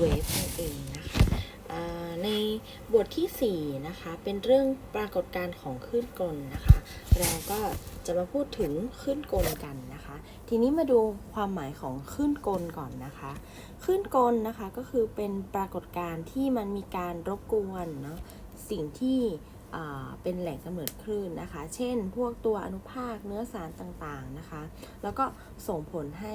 wave นั่นเองนะคะในบทที่ 4 นะคะ เป็นเรื่องปรากฏการณ์ของคลื่นกลนะคะ เราก็จะมาพูดถึงคลื่นกลกันนะคะ ทีนี้มาดูความหมายของคลื่นกลก่อนนะคะคลื่นกลนะคะก็คือเป็นปรากฏการณ์ที่มันมีการรบกวนเนาะสิ่งที่เป็นแหล่งกำเนิดคลื่นนะคะ เช่น พวกตัวอนุภาคเนื้อสารต่างๆนะคะ แล้วก็ส่งผลให้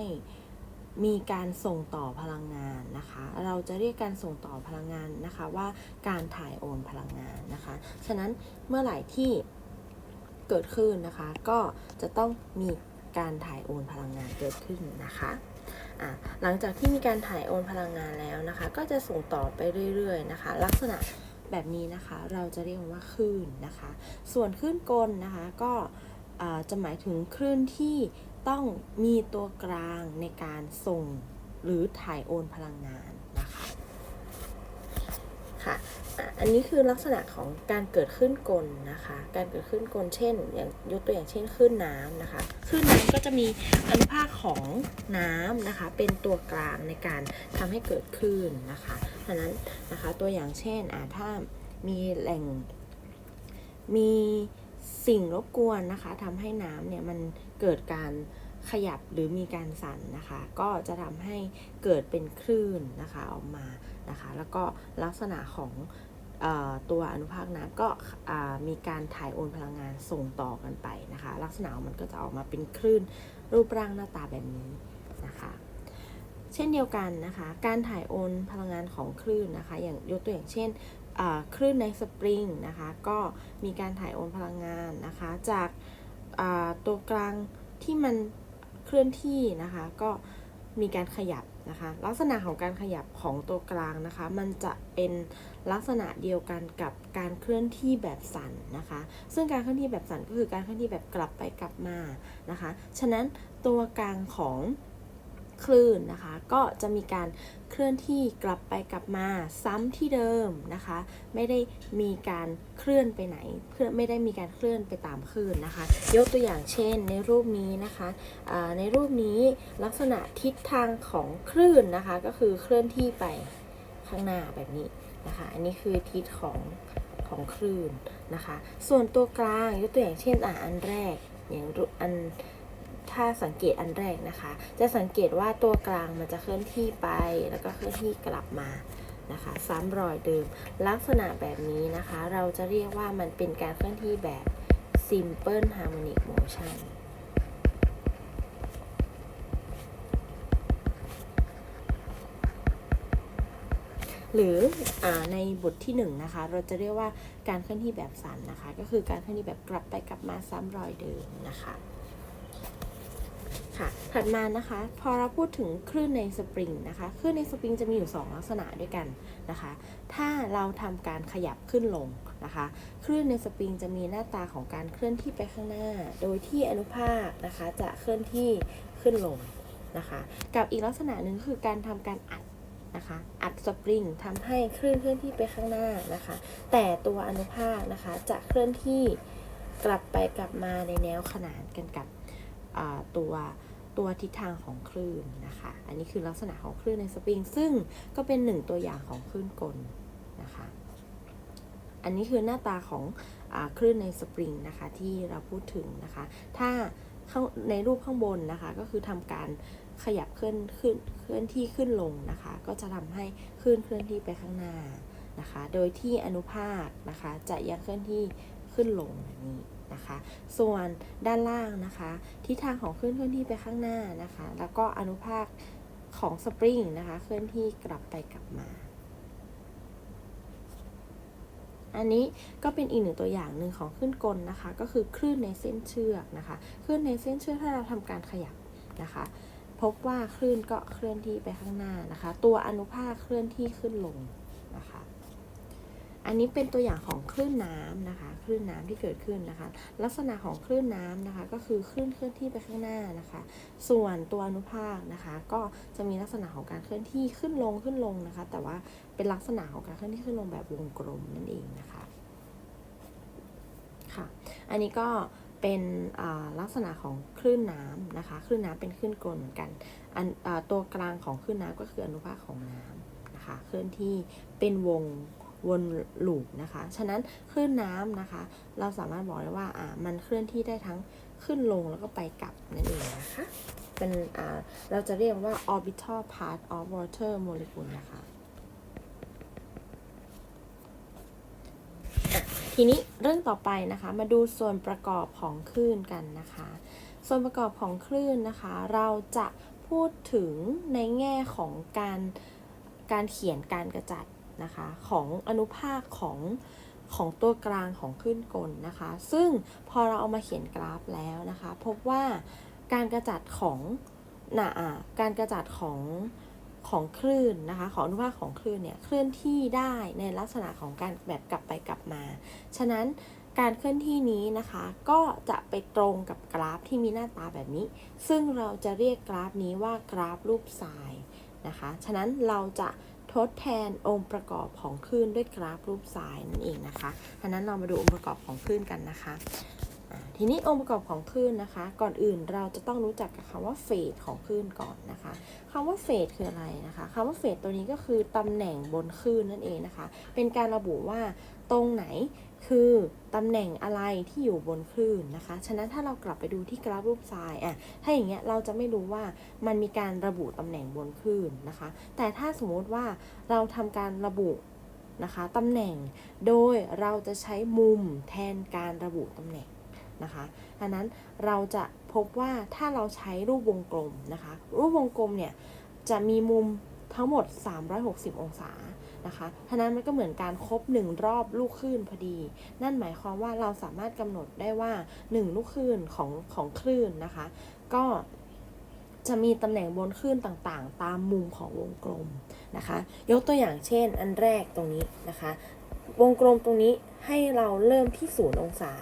มีการส่งต่อพลังงานนะคะ เราจะเรียกการส่งต่อพลังงานนะคะว่าการถ่ายโอนพลังงานนะคะ ฉะนั้นเมื่อไหร่ที่เกิดขึ้นนะคะ ก็จะต้องมีการถ่ายโอนพลังงานเกิดขึ้นนะคะหลังจากที่มีการถ่ายโอนพลังงานแล้วนะคะ ก็จะส่งต่อไปเรื่อยๆนะคะ ลักษณะแบบนี้นะคะเราจะเรียกว่าคลื่นนะคะ ส่วนคลื่นกลนะคะก็จะหมายถึงคลื่นที่ ต้องมีตัวกลางในการส่งหรือถ่ายโอนพลังงานนะคะค่ะอันนี้คือลักษณะของการเกิดขึ้นกลนะคะ การเกิดขึ้นกลเช่น อย่างยกตัวอย่างเช่นคลื่นน้ำนะคะคลื่นน้ำก็จะมีอนุภาคของน้ำนะคะ เป็นตัวกลางในการทำให้เกิดคลื่นนะคะฉะนั้นนะคะตัวอย่างเช่นอ่าถ้ามีแหล่งมีสิ่งรบกวนนะคะทำให้น้ำเนี่ยมัน เกิดการขยับหรือมีการสั่นนะคะ ก็จะทำให้เกิดเป็นคลื่นนะคะออกมานะคะ แล้วก็ลักษณะของออตัวอนุภาคน้ำก็มีการถ่ายโอนพลังงานส่งต่อกันไปนะคะ ลักษณะมันก็จะออกมาเป็นคลื่นรูปร่างหน้าตาแบบนี้นะคะ เช่นเดียวกันนะคะ การถ่ายโอนพลังงานของคลื่นนะคะ อย่างยกตัวอย่างเช่นคลื่นในสปริงนะคะ ก็มีการถ่ายโอนพลังงานนะคะจาก ตัวกลางที่มันเคลื่อนที่นะคะ ก็มีการขยับนะคะ ลักษณะของการขยับของตัวกลางนะคะ มันจะเป็นลักษณะเดียวกันกับการเคลื่อนที่แบบสั่นนะคะ ซึ่งการเคลื่อนที่แบบสั่นก็คือการเคลื่อนที่แบบกลับไปกลับมานะคะ ฉะนั้นตัวกลางของ คลื่นนะคะ ก็จะมีการเคลื่อนที่กลับไปกลับมาซ้ำที่เดิมนะคะ ไม่ได้มีการเคลื่อนไปไหนเพื่อไม่ได้มีการเคลื่อนไปตามคลื่นนะคะ ยกตัวอย่างเช่นในรูปนี้นะคะในรูปนี้ลักษณะทิศทางของคลื่นนะคะ ก็คือเคลื่อนที่ไปข้างหน้าแบบนี้นะคะ อันนี้คือทิศของของคลื่นนะคะ ส่วนตัวกลางยกตัวอย่างเช่นอ่าอันแรกอย่างอัน ถ้าสังเกตอันแรกนะคะ จะสังเกตว่าตัวกลางมันจะเคลื่อนที่ไป แล้วก็เคลื่อนที่กลับมานะคะซ้ำรอยเดิม ลักษณะแบบนี้นะคะ เราจะเรียกว่ามันเป็นการเคลื่อนที่แบบ simple harmonic motion หรืออในบทที่1นงนะคะ เราจะเรียกว่าการเคลื่อนที่แบบสันนะคะ ก็คือการเคลื่อนที่แบบกลับไปกลับมาซ้ำรอยเดิมนะคะ ถัดมานะคะ พอเราพูดถึงคลื่นในสปริงนะคะคลื่นในสปริงจะมีอยู่ 2 ลักษณะด้วยกันนะคะ ถ้าเราทำการขยับขึ้นลงนะคะคลื่นในสปริงจะมีหน้าตาของการเคลื่อนที่ไปข้างหน้า โดยที่อนุภาคนะคะจะเคลื่อนที่ขึ้นลงนะคะ กับอีกลักษณะหนึ่งคือการทำการอัดนะคะอัดสปริงทำให้คลื่นเคลื่อนที่ไปข้างหน้านะคะ แต่ตัวอนุภาคนะคะจะเคลื่อนที่กลับไปกลับมาในแนวขนานกันกับตัว ตัวทิศทางของคลื่นนะคะ อันนี้คือลักษณะของคลื่นในสปริง ซึ่งก็เป็นหนึ่งตัวอย่างของคลื่นกลนะคะ อันนี้คือหน้าตาของอคลื่นในสปริงนะคะที่เราพูดถึงนะคะ ถ้าในรูปข้างบนนะคะก็คือทำการขยับเคลื่อนขึ้นเคลื่อนที่ขึ้นลงนะคะ ก็จะทำให้คลื่นเคลื่อนที่ไปข้างหน้านะคะ โดยที่อนุภาคนะคะจะยังเคลื่อนที่ ขึ้นลงแบบนี้นะคะ ส่วนด้านล่างนะคะทิศทางของคลื่นเคลื่อนที่ไปข้างหน้านะคะ แล้วก็อนุภาคของสปริงนะคะเคลื่อนที่กลับไปกลับมาอันนี้ก็เป็นอีกหนึ่งตัวอย่างหนึ่งของคลื่นกลนะคะ ก็คือคลื่นในเส้นเชือกนะคะคลื่นในเส้นเชือกถ้าเราทำการขยับนะคะ พบว่าคลื่นก็เคลื่อนที่ไปข้างหน้านะคะ ตัวอนุภาคเคลื่อนที่ขึ้นลงนะคะ อันนี้เป็นตัวอย่างของคลื่นน้ำนะคะ คลื่นน้ำที่เกิดขึ้นนะคะ ลักษณะของคลื่นน้ำนะคะ ก็คือคลื่นเคลื่อนที่ไปข้างหน้านะคะ ส่วนตัวอนุภาคนะคะ ก็จะมีลักษณะของการเคลื่อนที่ขึ้นลงขึ้นลงนะคะ แต่ว่าเป็นลักษณะของการเคลื่อนที่ขึ้นลงแบบวงกลมนั่นเองนะคะค่ะ อันนี้ก็เป็นลักษณะของคลื่นน้ำนะคะ คลื่นน้ำเป็นคลื่นกลเหมือนกันอันตัวกลางของคลื่นน้ำก็คืออนุภาคของน้ำนะคะ เคลื่อนที่เป็นวง วนลูปนะคะ ฉะนั้นคลื่นน้ำนะคะ เราสามารถบอกได้ว่าอ่ามันเคลื่อนที่ได้ทั้งขึ้นลงแล้วก็ไปกลับนั่นเองนะคะเป็นอ่าเราจะเรียกว่า orbital part of water molecule นะคะ ทีนี้เรื่องต่อไปนะคะ มาดูส่วนประกอบของคลื่นกันนะคะ ส่วนประกอบของคลื่นนะคะ เราจะพูดถึงในแง่ของการการเขียนการกระจัด นะคะของอนุภาคของของตัวกลางของคลื่นกลนะคะ ซึ่งพอเราเอามาเขียนกราฟแล้วนะคะ พบว่าการกระจัดของนะอ่าการกระจัดของของคลื่นนะคะ ของอนุภาคของคลื่นเนี่ยเคลื่อนที่ได้ในลักษณะของการแบบกลับไปกลับมา ฉะนั้นการเคลื่อนที่นี้นะคะ ก็จะไปตรงกับกราฟที่มีหน้าตาแบบนี้ ซึ่งเราจะเรียกกราฟนี้ว่ากราฟรูปทรายนะคะ ฉะนั้นเราจะ ทดแทนองค์ประกอบของคลื่นด้วยกราฟรูปสายนั่นเองนะคะดังนั้นเรามาดูองค์ประกอบของคลื่นกันนะคะ ทีนี้องค์ประกอบของคลื่นนะคะ ก่อนอื่นเราจะต้องรู้จักกับคำว่าเฟสของคลื่นก่อนนะคะคำว่าเฟสคืออะไรนะคะคำว่าเฟสตัวนี้ก็คือตำแหน่งบนคลื่นนั่นเองนะคะ เป็นการระบุว่าตรงไหน คือตำแหน่งอะไรที่อยู่บนคลื่นนะคะ ฉะนั้นถ้าเรากลับไปดูที่กราฟรูปทรายอะถ้าอย่างเงี้ยเราจะไม่รู้ว่ามันมีการระบุตำแหน่งบนคลื่นนะคะ แต่ถ้าสมมติว่าเราทำการระบุนะคะตำแหน่งโดยเราจะใช้มุมแทนการระบุตำแหน่งนะคะดังนั้นเราจะพบว่าถ้าเราใช้รูปวงกลมนะคะ รูปวงกลมเนี่ยจะมีมุมทั้งหมด 360 องศา นะคะฉะนั้นมันก็เหมือนการครบ 1 รอบลูกคลื่นพอดี นั่นหมายความว่าเราสามารถกำหนดได้ว่า 1 ลูกคลื่นของของคลื่นนะคะ ก็จะมีตำแหน่งบนคลื่นต่างๆ ตามมุมของวงกลมนะคะ ยกตัวอย่างเช่น อันแรกตรงนี้นะคะ วงกลมตรงนี้ให้เราเริ่มที่ศูนย์องศา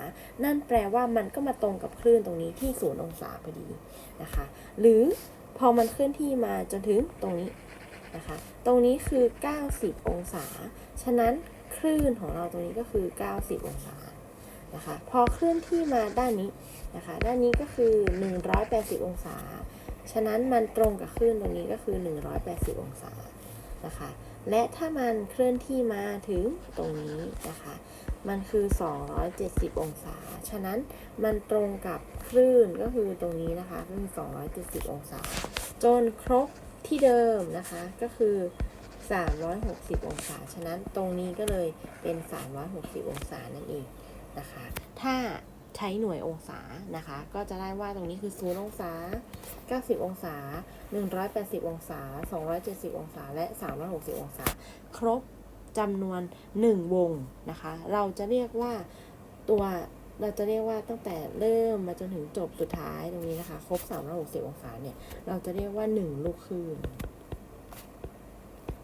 นั่นแปลว่ามันก็มาตรงกับคลื่นตรงนี้ที่ศูนย์องศาพอดีนะคะ หรือพอมันเคลื่อนที่มาจนถึงตรงนี้ นะคะ ตรงนี้คือ 90 องศา ฉะนั้นคลื่นของเราตรงนี้ก็คือ 90 องศานะคะ พอเคลื่อนที่มาด้านนี้นะคะ ด้านนี้ก็คือ 180 องศา ฉะนั้นมันตรงกับคลื่นตรงนี้ก็คือ 180 องศานะคะ และถ้ามันเคลื่อนที่มาถึงตรงนี้นะคะ มันคือ 270 องศา ฉะนั้นมันตรงกับคลื่นก็คือตรงนี้นะคะก็คือ270 องศา จนครบ ที่เดิมนะคะก็คือ 360 องศา ฉะนั้นตรงนี้ก็เลยเป็น 360 องศานั่นเองนะคะ ถ้าใช้หน่วยองศานะคะ ก็จะได้ว่าตรงนี้คือ0องศา 90 องศา 180 องศา 270 องศา และ 360 องศา ครบจำนวน 1 วงนะคะ เราจะเรียกว่าตัว เราจะเรียกว่าตั้งแต่เริ่มมาจนถึงจบสุดท้ายตรงนี้นะคะ ครบ 360 องศาเนี่ย เราจะเรียกว่า 1 ลูกคลื่น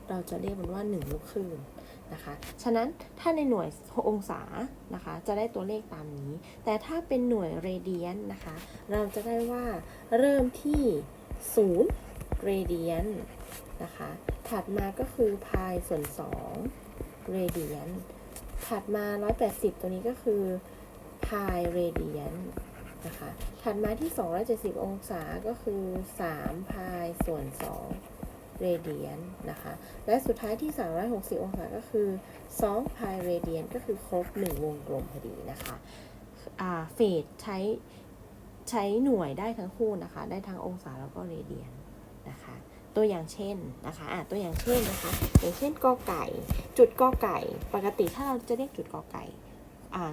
เราจะเรียกมันว่า 1 ลูกคลื่นนะคะ ฉะนั้นถ้าในหน่วยองศานะคะ จะได้ตัวเลขตามนี้ แต่ถ้าเป็นหน่วยเรเดียนนะคะ เราจะได้ว่าเริ่มที่ 0 เรเดียนนะคะ ถัดมาก็คือพายส่วน 2 เรเดียน ถัดมา 180 ตัวนี้ก็คือ พายเรเดียนนะคะถัดมาที่ 270 องศาก็คือ 3 พายส่วน 2 เรเดียนนะคะ และสุดท้ายที่ 360 องศาก็คือ 2 พายเรเดียนก็คือครบ 1 วงกลมพอดีนะคะเฟสใช้ใช้หน่วยได้ทั้งคู่นะคะ ได้ทั้งองศาแล้วก็เรเดียนนะคะ ตัวอย่างเช่นนะคะะตัวอย่างเช่นนะคะ อย่างเช่นกอไก่ จุดกอไก่ ปกติถ้าเราจะเรียกจุดกอไก่ อ่า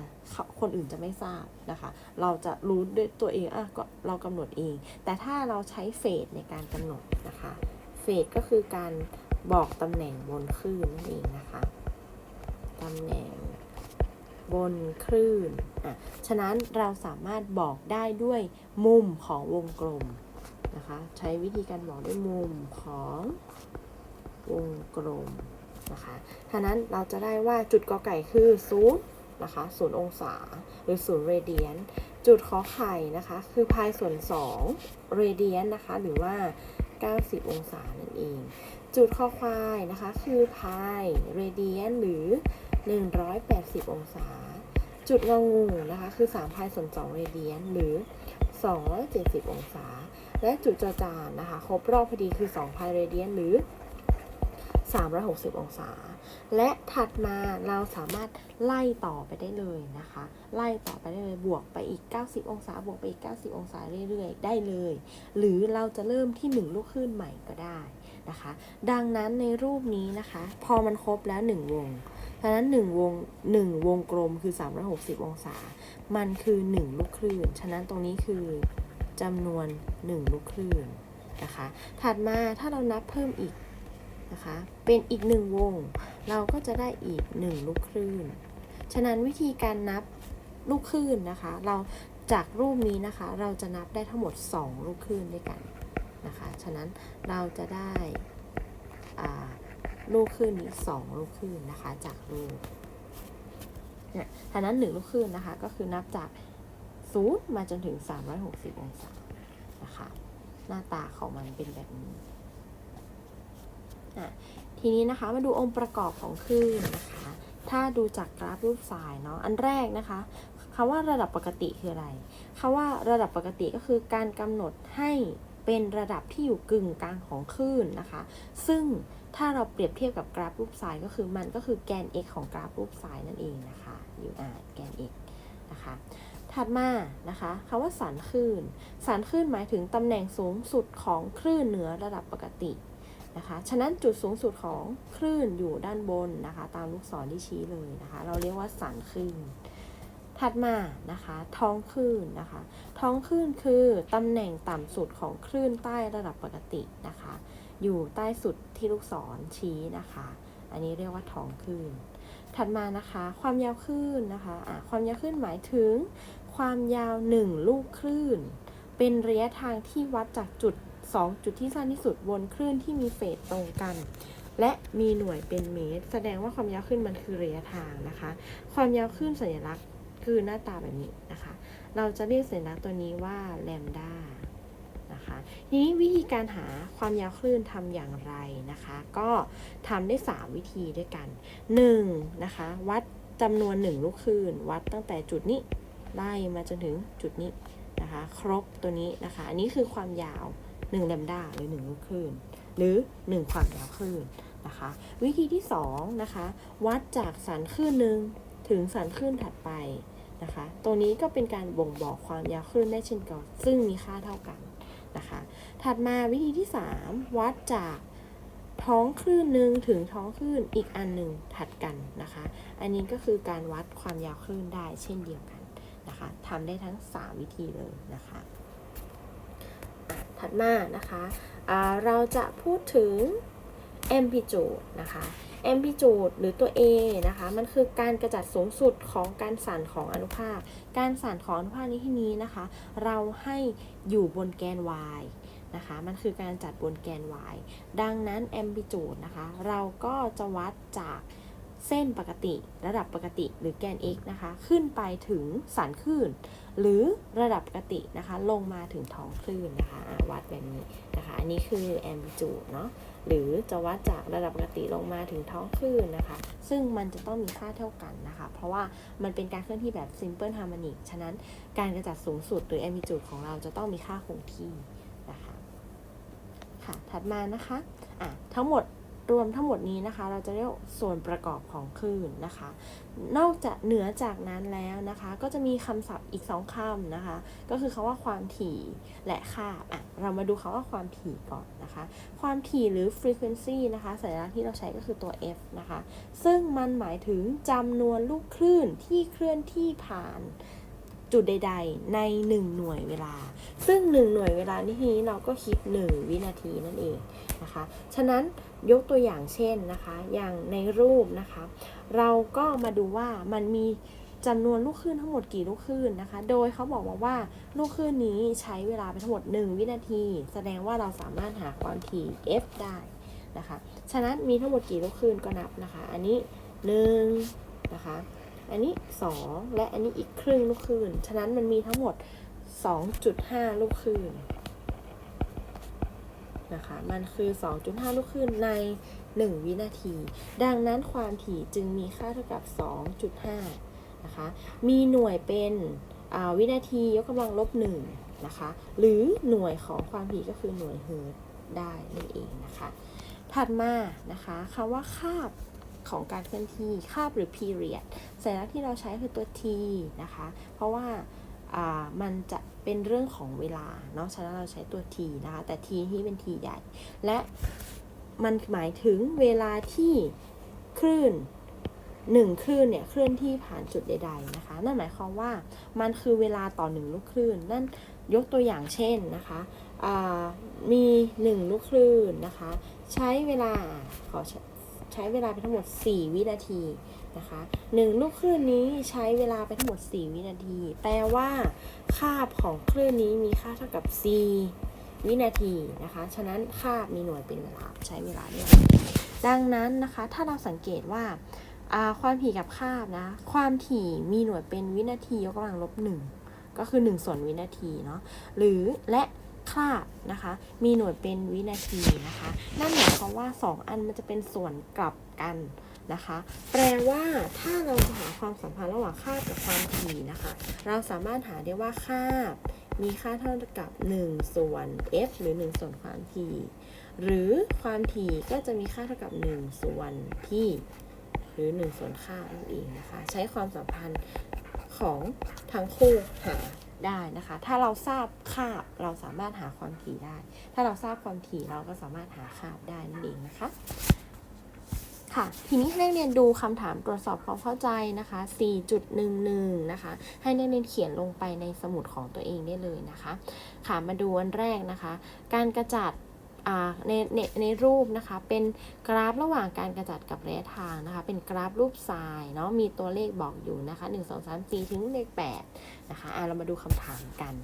คนอื่นจะไม่ทราบนะคะ เราจะรู้ด้วยตัวเองอะก็เรากำหนดเอง แต่ถ้าเราใช้เฟสในการกำหนดนะคะเฟสก็คือการบอกตำแหน่งบนคลื่นนั่นเองนะคะตำแหน่งบนคลื่นอะฉะนั้นเราสามารถบอกได้ด้วยมุมของวงกลมนะคะใช้วิธีการบอกด้วยมุมของวงกลมนะคะฉะนั้นเราจะได้ว่าจุดกอไก่คือศู นะคะศูนย์องศา หรือศูนย์เรเดียน จุดขอไข่นะคะ คือพายส่วน2เรเดียนนะคะ หรือว่า 90 องศานั่นเอง จุดคอควายนะคะ คือพายเรเดียนหรือ 180 องศา จุดงองูนะคะ คือ3พายส่วน2เรเดียนหรือ 270 องศา และจุดจอจานนะคะ ครบรอบพอดีคือ2พายเรเดียนหรือ 360 องศา และถัดมาเราสามารถไล่ต่อไปได้เลยนะคะ ไล่ต่อไปได้เลยบวกไปอีก 90 องศา บวกไปอีก 90 องศาเรื่อยๆ ได้เลย หรือเราจะเริ่มที่ 1 ลูกคลื่นใหม่ก็ได้นะคะ ดังนั้นในรูปนี้นะคะ พอมันครบแล้ว 1 วงฉะนั้น 1 วง 1 วงกลมคือ 360 องศา มันคือ 1 ลูกคลื่น ฉะนั้นตรงนี้คือจำนวน 1 ลูกคลื่นนะคะ ถัดมาถ้าเรานับเพิ่มอีก นะคะ เป็นอีก1วง เราก็จะได้อีก1ลูกคลื่น ฉะนั้นวิธีการนับลูกคลื่นนะคะ เราจากรูปนี้นะคะ เราจะนับได้ทั้งหมด 2 ลูกคลื่นด้วยกันนะคะ ฉะนั้นเราจะได้ลูกคลื่นนี้ 2 ลูกคลื่นนะคะ จากรูปเนี่ยฉะนั้นหนึ่งลูกคลื่นนะคะ ก็คือนับจากศูนย์มาจนถึง 360 องศานะคะ หน้าตาของมันเป็นแบบนี้ อะทีนี้นะคะมาดูองค์ประกอบของคลื่นนะคะ ถ้าดูจากกราฟรูปทรายเนาะอันแรกนะคะคำว่าระดับปกติคืออะไรคำว่าระดับปกติก็คือการกำหนดให้เป็นระดับที่อยู่กึ่งกลางของคลื่นนะคะ ซึ่งถ้าเราเปรียบเทียบกับกราฟรูปทรายก็คือมันก็คือแกน x ของกราฟรูปทรายนั่นเองนะคะอยู่อ่าแกน x นะคะ ถัดมานะคะคำว่าสันคลื่น สันคลื่นหมายถึงตำแหน่งสูงสุดของคลื่นเหนือระดับปกติ นะคะ ฉะนั้นจุดสูงสุดของคลื่นอยู่ด้านบนนะคะ ตามลูกศรที่ชี้เลยนะคะ เราเรียกว่าสันคลื่น ถัดมานะคะ ท้องคลื่นนะคะ ท้องคลื่นคือตำแหน่งต่ำสุดของคลื่นใต้ระดับปกตินะคะ อยู่ใต้สุดที่ลูกศรชี้นะคะ อันนี้เรียกว่าท้องคลื่น ถัดมานะคะ ความยาวคลื่นนะคะะความยาวคลื่นหมายถึง ความยาว 1 ลูกคลื่น เป็นระยะทางที่วัดจากจุด 2 จุดที่สั้นที่สุดบนคลื่นที่มีเฟสตรงกัน และมีหน่วยเป็นเมตร แสดงว่าความยาวคลื่นมันคือระยะทางนะคะ ความยาวคลื่นสัญลักษณ์คือหน้าตาแบบนี้นะคะ เราจะเรียกสัญลักษณ์ตัวนี้ว่าแลมด้านะคะทีนี้วิธีการหาความยาวคลื่นทำอย่างไรนะคะ ก็ทำได้ 3 วิธีด้วยกัน 1. นะคะวัดจำนวน 1 ลูกคลื่น วัดตั้งแต่จุดนี้ไล่มาจนถึงจุดนี้นะคะ ครบตัวนี้นะคะ อันนี้คือความยาว 1แลมดาหรือ1ลูกคลื่น หรือ 1 ความยาวคลื่นนะคะ วิธีที่2นะคะ วัดจากสันคลื่นหนึ่งถึงสันคลื่นถัดไปนะคะ ตัวนี้ก็เป็นการบ่งบอกความยาวคลื่นได้เช่นกัน ซึ่งมีค่าเท่ากันนะคะ ถัดมาวิธีที่ 3 วัดจากท้องคลื่นหนึ่งถึงท้องคลื่นอีกอันหนึ่งถัดกันนะคะ อันนี้ก็คือการวัดความยาวคลื่นได้เช่นเดียวกันนะคะทำได้ทั้ง 3 วิธีเลยนะคะอะ ถัดมานะคะอ่าเราจะพูดถึง amplitude นะคะ amplitude หรือตัว A นะคะ มันคือการกระจัดสูงสุดของการสั่นของอนุภาค การสั่นของอนุภาคในที่นี้นะคะ เราให้อยู่บนแกน y นะคะ มันคือการจัดบนแกน y ดังนั้น amplitude นะคะ เราก็จะวัดจาก เส้นปกติระดับปกติหรือแกน x นะคะ ขึ้นไปถึงสันคลื่น หรือระดับปกตินะคะ ลงมาถึงท้องคลื่นนะคะวัดแบบนี้นะคะ อันนี้คือ amplitude เนาะหรือจะวัดจากระดับปกติลงมาถึงท้องคลื่นนะคะ ซึ่งมันจะต้องมีค่าเท่ากันนะคะ เพราะว่ามันเป็นการเคลื่อนที่แบบ simple harmonic ฉะนั้นการกระจัดสูงสุดหรือ amplitude ของเราจะต้องมีค่าคงที่นะคะค่ะถัดมานะคะอะทั้งหมด รวมทั้งหมดนี้นะคะ เราจะเรียกส่วนประกอบของคลื่นนะคะ นอกจากเหนือจากนั้นแล้วนะคะ ก็จะมีคำศัพท์อีกสองคำนะคะ ก็คือคาว่าความถี่และคาบอะเรามาดูคาว่าความถี่ก่อนนะคะ ความถี่หรือ frequency นะคะ สัญลักษณ์ที่เราใช้ก็คือตัว f นะคะ ซึ่งมันหมายถึงจำนวนลูกคลื่นที่เคลื่อนที่ผ่าน จุดใด ๆ ใน 1 หน่วยเวลา ซึ่ง 1 หน่วยเวลานที่นี้เราก็คิด 1 วินาทีนั่นเองนะคะ ฉะนั้นยกตัวอย่างเช่นนะคะ อย่างในรูปนะคะ เราก็มาดูว่ามันมีจำนวนลูกคลื่นทั้งหมดกี่ลูกคลื่นนะคะ โดยเขาบอกมาว่าลูกคลื่นนี้ใช้เวลาไปทั้งหมด 1 วินาที แสดงว่าเราสามารถหาความถี่ f ได้นะคะ ฉะนั้นมีทั้งหมดกี่ลูกคลื่นก็นับนะคะ อันนี้1นะคะ อันนี้ 2 และอันนี้อีกครึ่งลูกคลื่น ฉะนั้นมันมีทั้งหมด 2.5 ลูกคลื่นนะคะ มันคือ 2.5 ลูกคลื่นใน 1 วินาที ดังนั้นความถี่จึงมีค่าเท่ากับ 2.5 นะคะ มีหน่วยเป็นวินาทียกกำลังลบ1นะคะ หรือหน่วยของความถี่ก็คือหน่วยเฮิร์ตได้นั่นเองนะคะ ถัดมานะคะคำว่าคาบ ของการเคลื่อนที่คาบหรือ period สัญลักษณ์ที่เราใช้คือตัว t นะคะ เพราะว่ามันจะเป็นเรื่องของเวลาเนาะฉะนั้นเราใช้ตัว t นะคะ แต่ t ที่เป็น t ใหญ่ และมันหมายถึงเวลาที่คลื่นหนึ่งคลื่นเนี่ยเคลื่อนที่ผ่านจุดใด ๆนะคะ นั่นหมายความว่ามันคือเวลาต่อหนึ่งลูกคลื่น นั่นยกตัวอย่างเช่นนะคะมีหนึ่งลูกคลื่นนะคะ ใช้เวลาขอ ใช้เวลาไปทั้งหมด 4 วินาทีนะคะหนึ่งลูกคลื่นนี้ใช้เวลาไปทั้งหมด 4 วินาที แปลว่า คาบของคลื่นนี้มีค่าเท่ากับ4วินาทีนะคะ ฉะนั้นคาบมีหน่วยเป็นเวลาใช้เวลาเนี่ยดังนั้นนะคะ ถ้าเราสังเกตว่าอ่าความถี่กับคาบนะ ความถี่มีหน่วยเป็นวินาทียกกำลังลบหนึ่งก็คือ 1 ส่วนวินาทีเนาะหรือและ คานะคะ มีหน่วยเป็นวินาทีนะคะ นั่นหมายความว่า 2 อันมันจะเป็นส่วนกลับกันนะคะ แปลว่าถ้าเราจะหาความสัมพันธ์ระหว่างคาบกับความถี่นะคะ เราสามารถหาได้ว่าคาบมีค่าเท่ากับ 1 ส่วน f หรือ 1 ส่วนความถี่หรือความถี่ก็จะมีค่าเท่ากับ 1 ส่วนที่ หรือ 1 ส่วนค่านั่นเองนะคะ ใช้ความสัมพันธ์ของทั้งคู่หา ได้นะคะ ถ้าเราทราบคาบเราสามารถหาความถี่ได้ ถ้าเราทราบความถี่เราก็สามารถหาคาบได้นั่นเองนะคะ ค่ะ ทีนี้ให้นักเรียนดูคำถามตรวจสอบความเข้าใจนะคะ 4.11 นะคะ ให้นักเรียนเขียนลงไปในสมุดของตัวเองได้เลยนะคะ ค่ะ มาดูอันแรกนะคะ การกระจัด ในในในรูปนะคะ เป็นกราฟระหว่างการกระจัดกับระยะทางนะคะ เป็นกราฟรูปทรายเนาะมีตัวเลขบอกอยู่นะคะ 1 2 3 4 ถึงเลข8นะคะอ่าเรามาดูคำถามกัน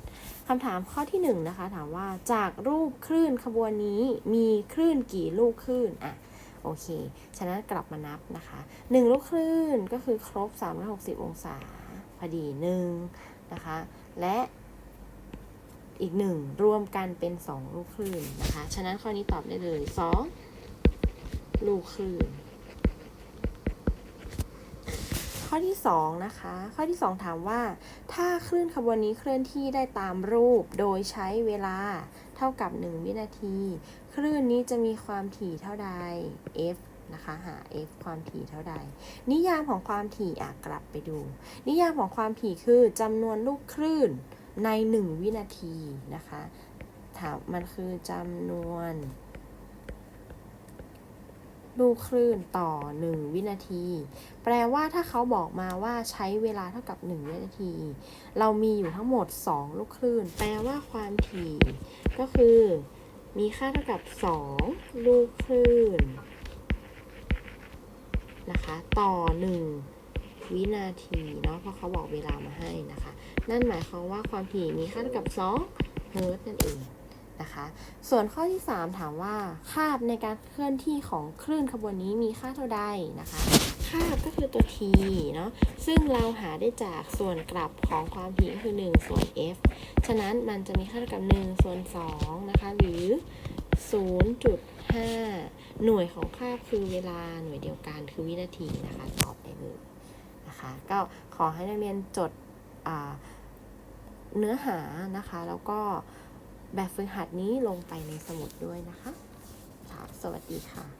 คำถามข้อที่1นะคะถามว่าจากรูปคลื่นขบวนนี้มีคลื่นกี่ลูกคลื่นอะโอเค ฉะนั้นกลับมานับนะคะ 1 ลูกคลื่นก็คือครบ 360 องศาพอดี1นะคะ และ อีก 1 รวมกันเป็น 2 ลูกคลื่นนะคะ ฉะนั้นข้อนี้ตอบได้เลย 2 ลูกคลื่น ข้อที่ 2 นะคะ ข้อที่ 2 ถามว่า ถ้าคลื่นขบวนนี้เคลื่อนที่ได้ตามรูปโดยใช้เวลาเท่ากับ 1 วินาที คลื่นนี้จะมีความถี่เท่าใด f นะคะหา f ความถี่เท่าใด นิยามของความถี่อะกลับไปดู นิยามของความถี่คือจำนวนลูกคลื่น ใน 1 วินาทีนะคะถามมันคือจำนวน ลูกคลื่นต่อ 1 วินาที แปลว่าถ้าเขาบอกมาว่าใช้เวลาเท่ากับ 1 วินาที เรามีอยู่ทั้งหมด 2 ลูกคลื่น แปลว่าความถี่ ก็คือ มีค่าเท่ากับ 2 ลูกคลื่นนะคะ ต่อ 1 วินาทีเนาะเพราะเขาบอกเวลามาให้นะคะ นั่นหมายความว่าความถี่มีค่าเท่ากับ2เฮิร์ตนั่นเองนะคะ ส่วนข้อที่ 3 ถามว่าคาบในการเคลื่อนที่ของคลื่นขบวนนี้มีค่าเท่าใดนะคะคาบก็คือตัว t เนาะซึ่งเราหาได้จากส่วนกลับของความถี่คือ 1 ส่วน f ฉะนั้นมันจะมีค่าเท่ากับ 1 ส่วน2นะคะ หรือ 0.5 หน่วยของคาบคือเวลาหน่วยเดียวกันคือวินาทีนะคะ ตอบได้เลยนะคะ ก็ขอให้นักเรียนจดอ่า เนื้อหานะคะ แล้วก็แบบฝึกหัดนี้ลงไปในสมุดด้วยนะคะ สวัสดีค่ะ